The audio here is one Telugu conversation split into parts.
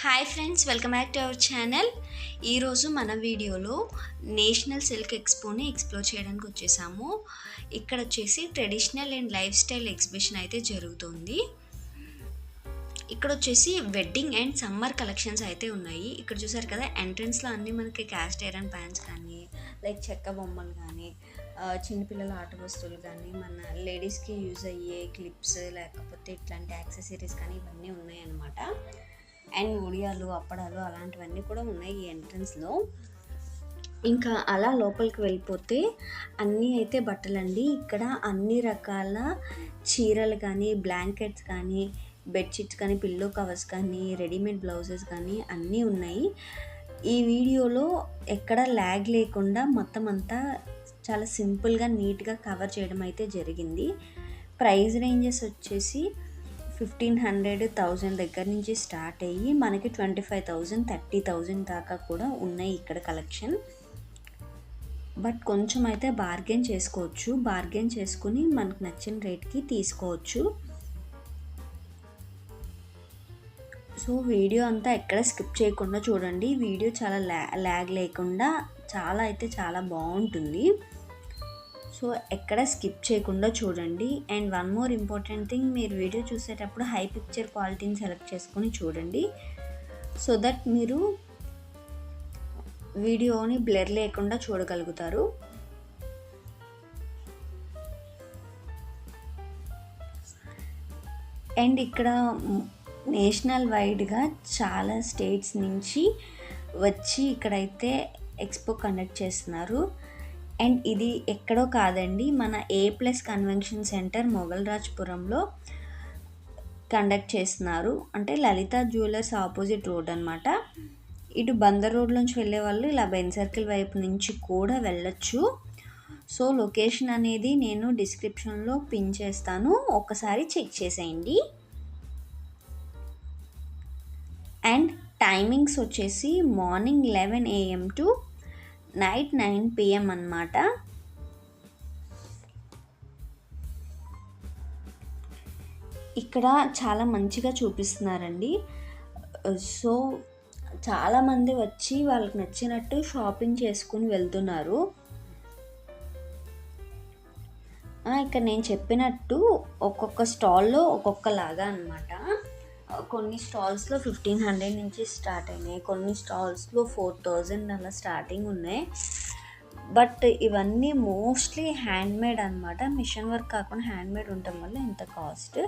Hi friends welcome back to our channel ఈరోజు మన వీడియోలో నేషనల్ సిల్క్ ఎక్స్పోని ఎక్స్ప్లోర్ చేయడానికి వచ్చేసాము. ఇక్కడ వచ్చేసి traditional and life style exhibition అయితే జరుగుతుంది. ఇక్కడ వచ్చేసి వెడ్డింగ్ అండ్ సమ్మర్ కలెక్షన్స్ అయితే ఉన్నాయి. ఇక్కడ చూసారు కదా ఎంట్రన్స్లో అన్నీ మనకి క్యాస్ట్ ఐరన్ ప్యాంట్స్ కానీ లైక్ చెక్క బొమ్మలు కానీ చిన్నపిల్లల ఆట వస్తువులు కానీ మన లేడీస్కి యూజ్ అయ్యే క్లిప్స్ లేకపోతే ఇట్లాంటి యాక్సెసరీస్ కానీ ఇవన్నీ ఉన్నాయన్నమాట. అండ్ ఉడియాలు అప్పడాలు అలాంటివన్నీ కూడా ఉన్నాయి ఈ ఎంట్రన్స్లో. ఇంకా అలా లోపలికి వెళ్ళిపోతే అన్నీ అయితే బట్టలండి. ఇక్కడ అన్ని రకాల చీరలు కానీ బ్లాంకెట్స్ కానీ బెడ్షీట్స్ కానీ పిల్లో కవర్స్ కానీ రెడీమేడ్ బ్లౌజెస్ కానీ అన్నీ ఉన్నాయి. ఈ వీడియోలో ఎక్కడ ల్యాగ్ లేకుండా మొత్తం అంతా చాలా సింపుల్గా నీట్గా కవర్ చేయడం అయితే జరిగింది. ప్రైస్ రేంజెస్ వచ్చేసి ఫిఫ్టీన్ హండ్రెడ్ థౌజండ్ దగ్గర నుంచి స్టార్ట్ అయ్యి మనకి twenty five thousand thirty thousand దాకా కూడా ఉన్నాయి ఇక్కడ కలెక్షన్. బట్ కొంచెం అయితే బార్గెన్ చేసుకోవచ్చు. బార్గెన్ చేసుకుని మనకు నచ్చిన రేట్కి తీసుకోవచ్చు. సో వీడియో అంతా ఎక్కడ స్కిప్ చేయకుండా చూడండి. వీడియో చాలా ల్యా ల్యాగ్ లేకుండా చాలా అయితే చాలా బాగుంటుంది. సో ఎక్కడ స్కిప్ చేయకుండా చూడండి. And one more important thing మీరు వీడియో చూసేటప్పుడు హై పిక్చర్ క్వాలిటీని సెలెక్ట్ చేసుకొని చూడండి. సో దట్ మీరు వీడియోని బ్లర్ లేకుండా చూడగలుగుతారు. అండ్ ఇక్కడ నేషనల్ వైడ్గా చాలా స్టేట్స్ నుంచి వచ్చి ఇక్కడైతే ఎక్స్పో కండక్ట్ చేస్తున్నారు. అండ్ ఇది ఎక్కడో కాదండి మన ఏ ప్లస్ కన్వెన్షన్ సెంటర్ మొగల్రాజ్పురంలో కండక్ట్ చేస్తున్నారు. అంటే లలిత జ్యువెలర్స్ ఆపోజిట్ రోడ్ అనమాట ఇటు బందర్ రోడ్ నుంచి వెళ్ళే వాళ్ళు ఇలా బెన్ సర్కిల్ వైపు నుంచి కూడా వెళ్ళొచ్చు. సో లొకేషన్ అనేది నేను డిస్క్రిప్షన్లో పిన్ చేస్తాను. ఒకసారి చెక్ చేసేయండి. అండ్ టైమింగ్స్ వచ్చేసి morning eleven AM to night nine PM అన్నమాట. ఇక్కడ చాలా మంచిగా చూపిస్తున్నారండి. Uh, సో చాలామంది వచ్చి వాళ్ళకి నచ్చినట్టు షాపింగ్ చేసుకుని వెళ్తున్నారు. ఇక్కడ నేను చెప్పినట్టు ఒక్కొక్క స్టాల్లో ఒక్కొక్కలాగా అనమాట కొన్ని స్టాల్స్లో ఫిఫ్టీన్ హండ్రెడ్ నుంచి స్టార్ట్ అయినాయి. కొన్ని స్టాల్స్లో ఫోర్ థౌజండ్ అలా స్టార్టింగ్ ఉన్నాయి. బట్ ఇవన్నీ మోస్ట్లీ హ్యాండ్మేడ్ అనమాట మిషన్ వర్క్ కాకుండా హ్యాండ్మేడ్ ఉండటం వల్ల ఇంత కాస్ట్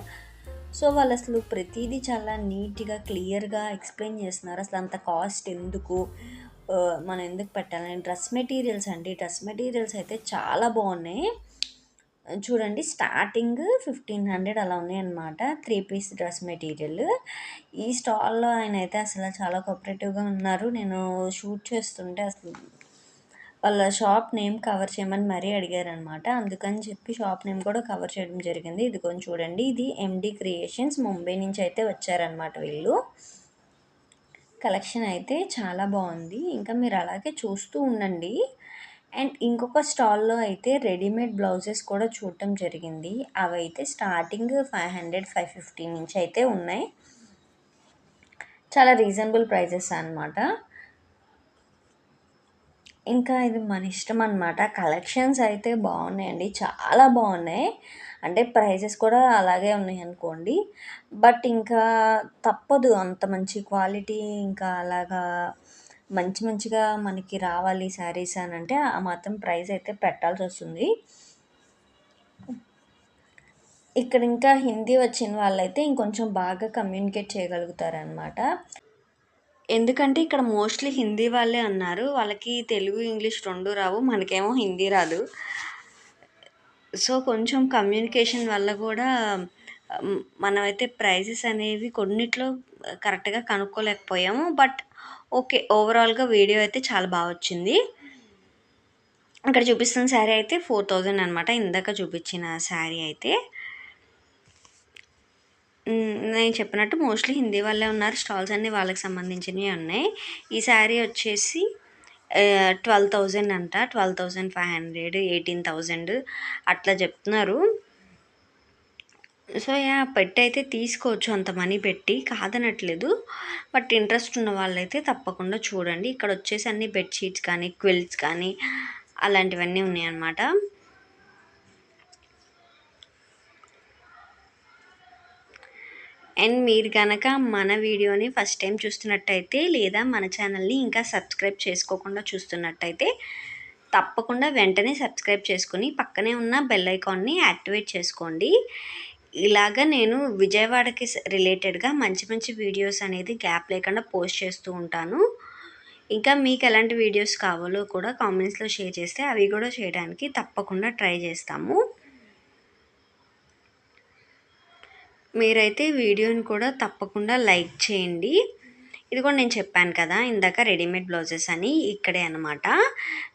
సో వాళ్ళు అసలు ప్రతిదీ చాలా నీట్గా క్లియర్గా ఎక్స్ప్లెయిన్ చేస్తున్నారు. అసలు అంత కాస్ట్ ఎందుకు? Uh, మనం ఎందుకు పెట్టాలని డ్రెస్ మెటీరియల్స్ అండి. డ్రెస్ మెటీరియల్స్ అయితే చాలా బాగున్నాయి. చూడండి స్టార్టింగ్ ఫిఫ్టీన్ హండ్రెడ్ అలా ఉన్నాయి అనమాట త్రీ పీస్ డ్రెస్ మెటీరియల్. ఈ స్టాల్లో ఆయన అయితే అసలు చాలా కోఆపరేటివ్గా ఉన్నారు. నేను షూట్ చేస్తుంటే అసలు వాళ్ళ షాప్ నేమ్ కవర్ చేయమని మరీ అడిగారనమాట అందుకని చెప్పి షాప్ నేమ్ కూడా కవర్ చేయడం జరిగింది. ఇది కొంచెం చూడండి ఇది ఎండి క్రియేషన్స్ ముంబై నుంచి అయితే వచ్చారనమాట వీళ్ళు. కలెక్షన్ అయితే చాలా బాగుంది. ఇంకా మీరు అలాగే చూస్తూ ఉండండి. అండ్ ఇంకొక స్టాల్లో అయితే రెడీమేడ్ బ్లౌజెస్ కూడా చూడటం జరిగింది. అవి అయితే starting five hundred five fifty నుంచి అయితే ఉన్నాయి. చాలా రీజనబుల్ ప్రైజెస్ అన్నమాట. ఇంకా ఇది మన ఇష్టం అనమాట కలెక్షన్స్ అయితే బాగున్నాయండి. చాలా బాగున్నాయి. అంటే ప్రైజెస్ కూడా అలాగే ఉన్నాయి అనుకోండి. బట్ ఇంకా తప్పదు అంత మంచి క్వాలిటీ ఇంకా అలాగా మంచి మంచిగా మనకి రావాలి శారీస్ అని అంటే ఆ మాత్రం ప్రైస్ అయితే పెట్టాల్సి వస్తుంది. ఇక్కడ ఇంకా హిందీ వచ్చిన వాళ్ళైతే ఇంకొంచెం బాగా కమ్యూనికేట్ చేయగలుగుతారనమాట ఎందుకంటే ఇక్కడ మోస్ట్లీ హిందీ వాళ్ళే అన్నారు. వాళ్ళకి తెలుగు ఇంగ్లీష్ రెండు రావు మనకేమో హిందీ రాదు. సో కొంచెం కమ్యూనికేషన్ వల్ల కూడా మనమైతే ప్రైజెస్ అనేవి కొన్నిట్లో కరెక్ట్గా కనుక్కోలేకపోయాము. బట్ ఓకే ఓవరాల్గా వీడియో అయితే చాలా బాగా వచ్చింది. ఇక్కడ చూపిస్తున్న శారీ అయితే ఫోర్ థౌజండ్ అనమాట ఇందాక చూపించిన శారీ అయితే. నేను చెప్పినట్టు మోస్ట్లీ హిందీ వాళ్ళే ఉన్నారు. స్టాల్స్ అన్నీ వాళ్ళకి సంబంధించినవి ఉన్నాయి. ఈ శారీ వచ్చేసి ట్వెల్వ్ థౌజండ్ అంట. Twelve thousand five hundred eighteen thousand అట్లా చెప్తున్నారు. సో యా పెట్టి అయితే తీసుకోవచ్చు. అంత మనీ పెట్టి కాదనట్లేదు. బట్ ఇంట్రెస్ట్ ఉన్న వాళ్ళైతే తప్పకుండా చూడండి. ఇక్కడ వచ్చేసి అన్ని బెడ్షీట్స్ కానీ క్విల్స్ కానీ అలాంటివన్నీ ఉన్నాయన్నమాట. అండ్ మీరు కనుక మన వీడియోని ఫస్ట్ టైం చూస్తున్నట్టయితే లేదా మన ఛానల్ని ఇంకా సబ్స్క్రైబ్ చేసుకోకుండా చూస్తున్నట్టయితే తప్పకుండా వెంటనే సబ్స్క్రైబ్ చేసుకుని పక్కనే ఉన్న బెల్ ఐకాన్ని యాక్టివేట్ చేసుకోండి. ఇలాగ నేను విజయవాడకి రిలేటెడ్గా మంచి మంచి వీడియోస్ అనేది గ్యాప్ లేకుండా పోస్ట్ చేస్తూ ఉంటాను. ఇంకా మీకు ఎలాంటి వీడియోస్ కావాలో కూడా కామెంట్స్లో షేర్ చేస్తే అవి కూడా చేయడానికి తప్పకుండా ట్రై చేస్తాము. మీరైతే వీడియోని కూడా తప్పకుండా లైక్ చేయండి. ఇది కూడా నేను చెప్పాను కదా ఇందాక రెడీమేడ్ బ్లౌజెస్ అని ఇక్కడే అనమాట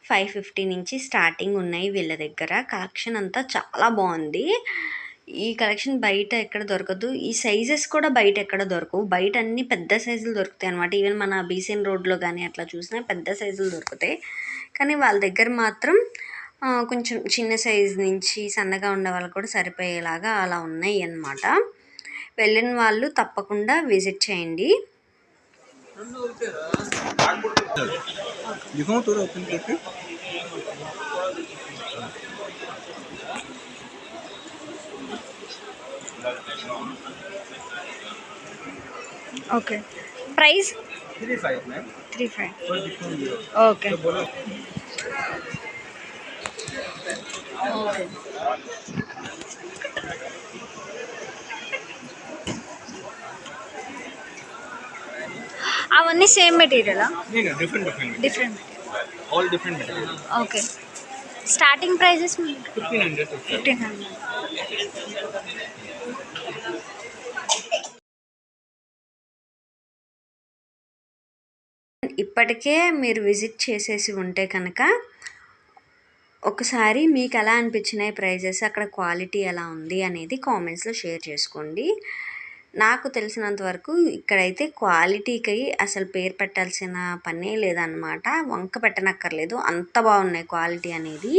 ఫైవ్ ఫిఫ్టీ నుంచి స్టార్టింగ్ ఉన్నాయి వీళ్ళ దగ్గర. కలెక్షన్ అంతా చాలా బాగుంది. ఈ కలెక్షన్ బయట ఎక్కడ దొరకదు. ఈ సైజెస్ కూడా బయట ఎక్కడ దొరకవు. బయట అన్ని పెద్ద సైజులు దొరుకుతాయి అనమాట ఈవెన్ మన బీసీఎన్ రోడ్లో కానీ అట్లా చూసినా పెద్ద సైజులు దొరుకుతాయి. కానీ వాళ్ళ దగ్గర మాత్రం కొంచెం చిన్న సైజ్ నుంచి సన్నగా ఉండే వాళ్ళు కూడా సరిపోయేలాగా అలా ఉన్నాయి అన్నమాట. వెళ్ళిన వాళ్ళు తప్పకుండా విజిట్ చేయండి. Okay price three Okay. Price? 35 man. 35. Okay. Okay. Are the same material? No, no, different material. Different. All different material. Okay. Starting price is? 1500. 1500. ఇప్పటికే మీరు విజిట్ చేసేసి ఉంటే కనుక ఒకసారి మీకు ఎలా అనిపించినాయి ప్రైజెస్ అక్కడ క్వాలిటీ ఎలా ఉంది అనేది కామెంట్స్లో షేర్ చేసుకోండి. నాకు తెలిసినంత వరకు ఇక్కడైతే క్వాలిటీకి అసలు పేరు పెట్టాల్సిన పనే లేదనమాట వంక పెట్టనక్కర్లేదు. అంత బాగున్నాయి క్వాలిటీ అనేది.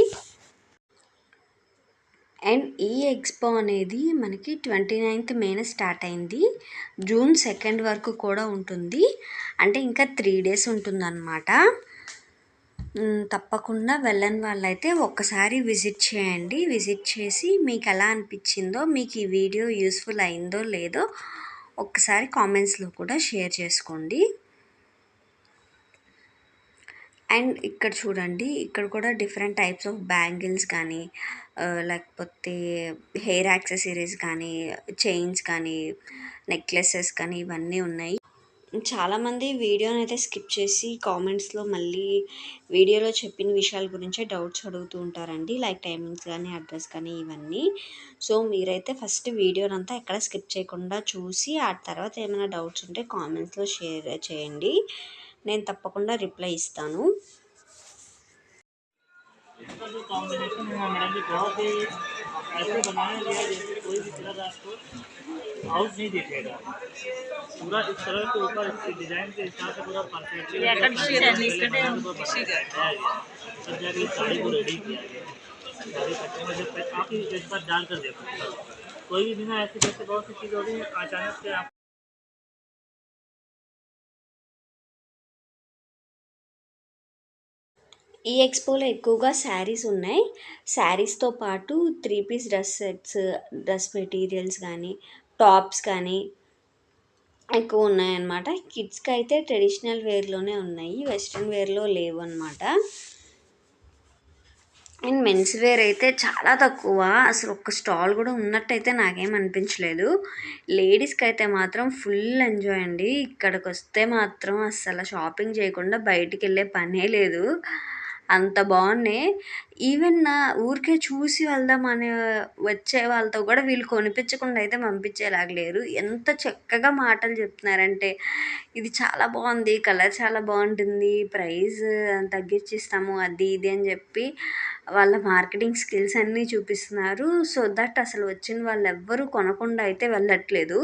అండ్ ఈ ఎక్స్పో అనేది మనకి ట్వంటీ నైన్త్ మేన స్టార్ట్ అయింది. జూన్ సెకండ్ వరకు కూడా ఉంటుంది. అంటే ఇంకా త్రీ డేస్ ఉంటుందన్నమాట. తప్పకుండా వెళ్ళని వాళ్ళైతే ఒక్కసారి విజిట్ చేయండి. విజిట్ చేసి మీకు ఎలా అనిపించిందో మీకు ఈ వీడియో యూస్ఫుల్ అయిందో లేదో ఒక్కసారి కామెంట్స్లో కూడా షేర్ చేసుకోండి. అండ్ ఇక్కడ చూడండి ఇక్కడ కూడా డిఫరెంట్ టైప్స్ ఆఫ్ బ్యాంగిల్స్ కానీ uh, లేకపోతే హెయిర్ యాక్సెసరీస్ కానీ చైన్స్ కానీ నెక్లెసెస్ కానీ ఇవన్నీ ఉన్నాయి. చాలామంది వీడియోని అయితే స్కిప్ చేసి కామెంట్స్లో మళ్ళీ వీడియోలో చెప్పిన విషయాల గురించే డౌట్స్ అడుగుతూ ఉంటారండి లైక్ టైమింగ్స్ కానీ అడ్రస్ కానీ ఇవన్నీ. సో మీరైతే ఫస్ట్ వీడియోనంతా ఎక్కడ స్కిప్ చేయకుండా చూసి ఆ తర్వాత ఏమైనా డౌట్స్ ఉంటే కామెంట్స్లో షేర్ చేయండి. నేను తప్పకుండా రిప్లై ఇస్తాను इसका जो कॉम्बिनेशन है मैडम जी बहुत ही ऐसे बनाया गया है जैसे कोई भी कलर आपको आउट नहीं दिखेगा पूरा इस कलर के ऊपर इसके डिजाइन के हिसाब से पूरा परफेक्ट सब जगह इस साड़ी को रेडी किया गया है। साड़ी कस्टमर जब तक आप ही एक बार डाल कर देखो कोई भी बिना ऐसी जैसे बहुत सी चीज़ होती है अचानक से आप ఈ ఎక్స్పోలో ఎక్కువగా శారీస్ ఉన్నాయి. శారీస్తో పాటు three piece dress sets dress materials కానీ టాప్స్ కానీ ఎక్కువ ఉన్నాయన్నమాట. కిడ్స్కి అయితే ట్రెడిషనల్ వేర్లోనే ఉన్నాయి. వెస్ట్రన్ వేర్లో లేవు అనమాట అండ్ మెన్స్ వేర్ అయితే చాలా తక్కువ. అసలు ఒక్క స్టాల్ కూడా ఉన్నట్టయితే నాకేం అనిపించలేదు. లేడీస్కి అయితే మాత్రం ఫుల్ ఎంజాయ్ అండి. ఇక్కడికి వస్తే మాత్రం అసలు షాపింగ్ చేయకుండా బయటికి వెళ్ళే పనే లేదు. అంత బాగున్నాయి ఈవెన్ నా ఊరికే చూసి వెళ్దాం అనే వచ్చే వాళ్ళతో కూడా వీళ్ళు కొనిపించకుండా అయితే పంపించేలాగా లేరు. ఎంత చక్కగా మాటలు చెప్తున్నారంటే ఇది చాలా బాగుంది కలర్ చాలా బాగుంటుంది ప్రైస్ తగ్గించిస్తాము అది ఇది అని చెప్పి వాళ్ళ మార్కెటింగ్ స్కిల్స్ అన్నీ చూపిస్తున్నారు. సో దట్ అసలు వచ్చిన వాళ్ళు ఎవ్వరూ కొనకుండా అయితే వెళ్ళట్లేదు.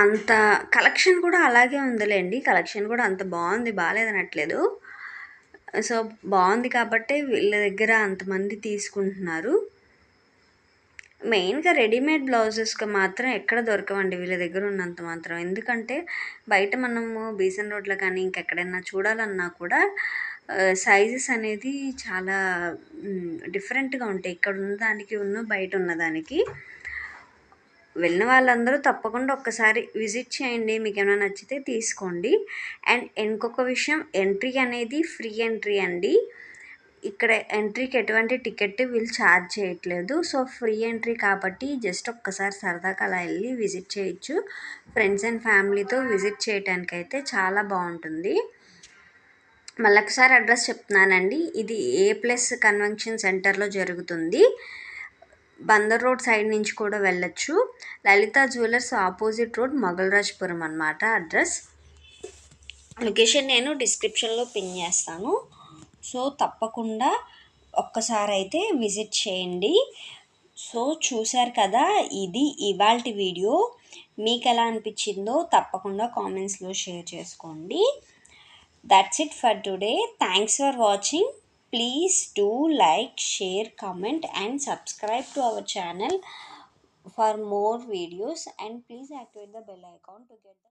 అంత కలెక్షన్ కూడా అలాగే ఉందిలేండి. కలెక్షన్ కూడా అంత బాగుంది బాగాలేదనట్లేదు. సో బాగుంది కాబట్టి వీళ్ళ దగ్గర అంతమంది తీసుకుంటున్నారు. మెయిన్గా రెడీమేడ్ బ్లౌజెస్కి మాత్రం ఎక్కడ దొరకవండి వీళ్ళ దగ్గర ఉన్నంత మాత్రం. ఎందుకంటే బయట మనము బీసన్ రోడ్లో కానీ ఇంకెక్కడైనా చూడాలన్నా కూడా సైజెస్ అనేది చాలా డిఫరెంట్గా ఉంటాయి. ఇక్కడ ఉన్నదానికి ఉన్న బయట ఉన్నదానికి వెళ్ళిన వాళ్ళందరూ తప్పకుండా ఒక్కసారి విజిట్ చేయండి. మీకు ఏమైనా నచ్చితే తీసుకోండి. అండ్ ఇంకొక విషయం ఎంట్రీ అనేది ఫ్రీ ఎంట్రీ అండి. ఇక్కడ ఎంట్రీకి ఎటువంటి టికెట్ వీళ్ళు ఛార్జ్ చేయట్లేదు. సో ఫ్రీ ఎంట్రీ కాబట్టి జస్ట్ ఒక్కసారి సరదాగా అలా వెళ్ళి విజిట్ చేయొచ్చు. ఫ్రెండ్స్ అండ్ ఫ్యామిలీతో విజిట్ చేయడానికి అయితే చాలా బాగుంటుంది. మళ్ళొకసారి అడ్రస్ చెప్తున్నానండి. ఇది ఏ ప్లస్ కన్వెన్షన్ సెంటర్లో జరుగుతుంది. బందర్ రోడ్ సైడ్ నుంచి కూడా వెళ్ళొచ్చు. Lalitha jewellers opposite road Mogalrajpuram అనమాట అడ్రస్. లొకేషన్ నేను డిస్క్రిప్షన్లో పిన్ చేస్తాను. సో తప్పకుండా ఒక్కసారి అయితే విజిట్ చేయండి. సో చూశారు కదా ఇది ఇవాల్టి వీడియో. మీకు ఎలా అనిపించిందో తప్పకుండా కామెంట్స్లో షేర్ చేసుకోండి. That's it for today thanks for watching please do like share comment and subscribe to our channel for more videos and please activate the bell icon to get the